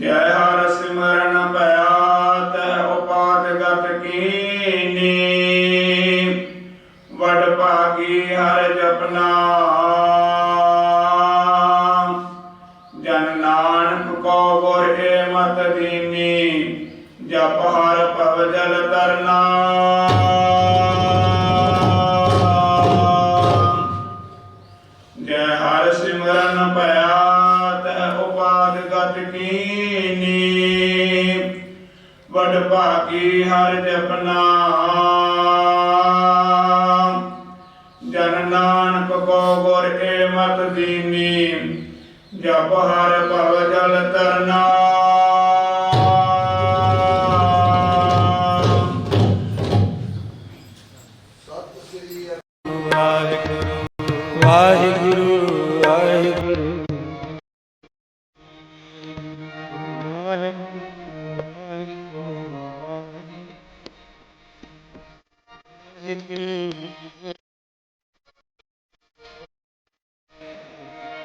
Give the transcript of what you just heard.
ਜੈ ਹਰ ਸਿਮਰਨ ਭਇਆ ਤੈ ਉਪਾਦ ਗਤ ਕੀਨੀ। ਵਡ ਭਾਗੀ ਹਰ ਜਪਨਾ। ਜਨ ਨਾਨਕ ਕੋ ਗੁਰ ਏ ਮਤ ਦੀਨੀ, ਜਪ ਹਰ ਪਵ ਜਲ ਤਰਨਾ। ਭਾਗੀ ਹਰਿ ਜਪਨਾ ਜਨ ਨਾਨਕ ਕੋ ਗੁਰ ਏ ਮਤ ਦੀਨੀ। ਜਪ ਹਰ ਭਵ ਜਲ ਤਰਨਾ